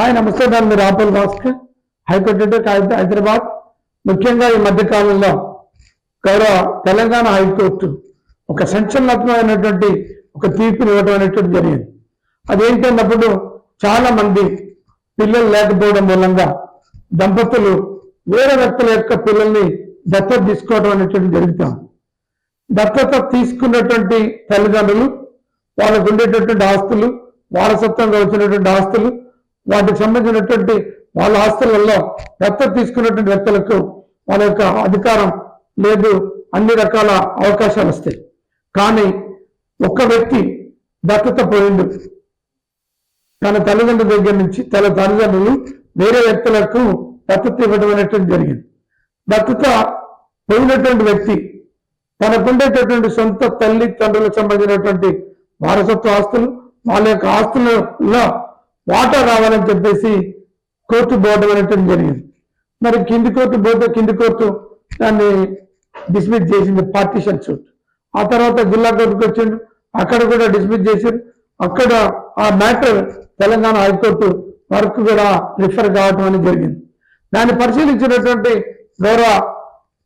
Hi నమస్తే నేను మీరు ఆపల్ భాస్కర్ హైకోర్టు హైదరాబాద్ ముఖ్యంగా ఈ మధ్య కాలంలో గౌరవ తెలంగాణ హైకోర్టు ఒక సంచలనాత్మకమైనటువంటి ఒక తీర్పుని ఇవ్వడం అనేటువంటి జరిగింది. అదేంటన్నప్పుడు చాలా మంది పిల్లలు లేకపోవడం మూలంగా దంపతులు వేరే వ్యక్తుల యొక్క పిల్లల్ని దత్తత తీసుకోవడం అనేటువంటి జరుగుతాం దత్తత తీసుకున్నటువంటి తల్లిదండ్రులు వాళ్ళకు ఉండేటటువంటి ఆస్తులు వారసత్వంగా వచ్చినటువంటి ఆస్తులు వాటికి సంబంధించినటువంటి వాళ్ళ ఆస్తులలో దత్తత తీసుకున్నటువంటి వ్యక్తులకు వాళ్ళ యొక్క అధికారం లేదు. అన్ని రకాల అవకాశాలు వస్తాయి. కానీ ఒక్క వ్యక్తి దత్తత పోయిండు. తన తల్లిదండ్రుల దగ్గర నుంచి తన తల్లిదండ్రులు వేరే వ్యక్తులకు దత్తత ఇవ్వడం అనేటువంటి జరిగింది. దత్తత పోయినటువంటి వ్యక్తి తనకుండేటటువంటి సొంత తల్లి తండ్రులకు సంబంధించినటువంటి వారసత్వ ఆస్తులు వాళ్ళ యొక్క ఆస్తులలో వాటా రావాలని చెప్పేసి కోర్టు బోర్డు అనేటువంటి జరిగింది. మరి కింది కోర్టు పోతే కింది కోర్టు దాన్ని డిస్మిస్ చేసింది పార్టీషన్ సూట్ ఆ తర్వాత జిల్లా కోర్టుకు వచ్చిండు అక్కడ కూడా డిస్మిస్ చేశారు అక్కడ ఆ మ్యాటర్ తెలంగాణ హైకోర్టు వరకు కూడా రిఫర్ కావటం అనేది జరిగింది. దాన్ని పరిశీలించినటువంటి గౌరవ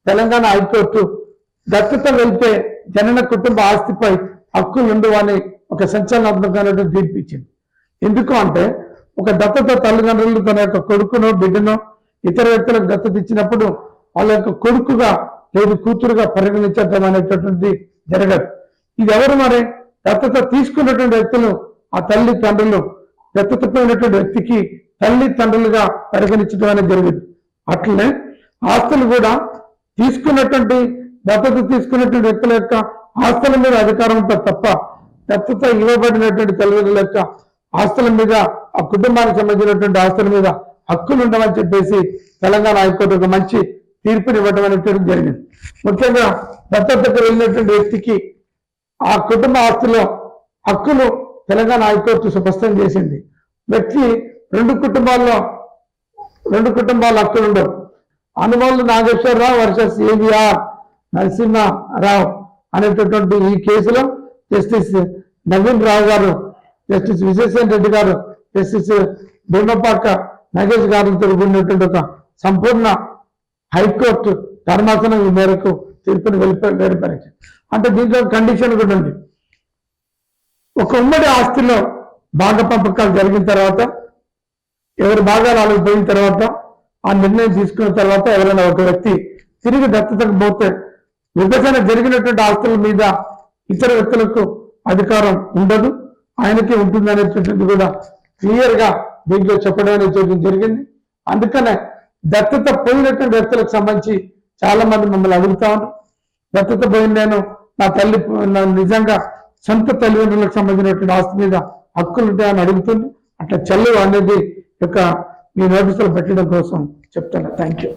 తెలంగాణ హైకోర్టు దత్తత వెళ్తే జనన కుటుంబ ఆస్తిపై హక్కులు ఉండవని ఒక సంచలనాత్మకమైనటువంటి తీర్పు ఇచ్చింది. ఎందుకు అంటే ఒక దత్తత తల్లిదండ్రులు తన యొక్క కొడుకును బిడ్డను ఇతర వ్యక్తులకు దత్తత ఇచ్చినప్పుడు వాళ్ళ యొక్క కొడుకుగా లేదు కూతురుగా పరిగణించడం అనేటటువంటిది జరగదు. ఇది ఎవరు మరి? దత్తత తీసుకున్నటువంటి వ్యక్తులు ఆ తల్లి తండ్రులు. దత్తతపోయినటువంటి వ్యక్తికి తల్లి తండ్రులుగా పరిగణించడం అనేది జరిగింది అట్లనే ఆస్తులు కూడా తీసుకున్నటువంటి దత్తత తీసుకున్నటువంటి వ్యక్తుల యొక్క ఆస్తుల మీద అధికారం ఉంటుంది తప్ప దత్తత ఇవ్వబడినటువంటి తల్లిదండ్రుల యొక్క ఆస్తుల మీద ఆ కుటుంబానికి సంబంధించినటువంటి ఆస్తుల మీద హక్కులు ఉండమని చెప్పేసి తెలంగాణ హైకోర్టు ఒక మంచి తీర్పుని ఇవ్వడం అనేటువంటి జరిగింది. ముఖ్యంగా దత్తతకు వెళ్ళినటువంటి వ్యక్తికి ఆ కుటుంబ ఆస్తిలో హక్కులు తెలంగాణ హైకోర్టు స్పష్టం చేసింది. వ్యక్తి రెండు కుటుంబాల్లో రెండు కుటుంబాల హక్కులు ఉండవు. అనుమోళ్ళు నాగేశ్వరరావు వర్సెస్ ఏవిఆర్ నరసింహారావు అనేటటువంటి ఈ కేసులో జస్టిస్ నవీన్ రావు గారు జస్టిస్ విజయసేన్ రెడ్డి గారు జస్టిస్ భీమపాక నగేష్ గారితో కూడినటువంటి ఒక సంపూర్ణ హైకోర్టు ధర్మాసనం ఈ మేరకు తీర్పుని వెళ్ళిపో అంటే దీంట్లో కండిషన్ కూడా ఉంది. ఒక ఉమ్మడి ఆస్తిలో భాగ పంపకాలు జరిగిన తర్వాత ఎవరి భాగాలు వాళ్ళకి పోయిన తర్వాత ఆ నిర్ణయం తీసుకున్న తర్వాత ఎవరైనా ఒక వ్యక్తి తిరిగి దత్తతకు పోతే విభజన జరిగినటువంటి ఆస్తుల మీద ఇతర వ్యక్తులకు అధికారం ఉండదు. ఆయనకి ఉంటుంది అనేటువంటిది కూడా క్లియర్గా దీంట్లో చెప్పడం అనేది జరిగింది. అందుకనే దత్తత పోయినటువంటి వ్యక్తులకు సంబంధించి చాలా మంది మమ్మల్ని అడుగుతా ఉన్నారు. దత్తత పోయిన నేను నా తల్లి నా నిజంగా సొంత తల్లిదండ్రులకు సంబంధించినటువంటి ఆస్తి మీద హక్కులు ఉంటాయని అడుగుతుంది. అట్లా చెల్లవు అనేది యొక్క మీ నోటీసులు పెట్టడం కోసం చెప్తాను థ్యాంక్ యూ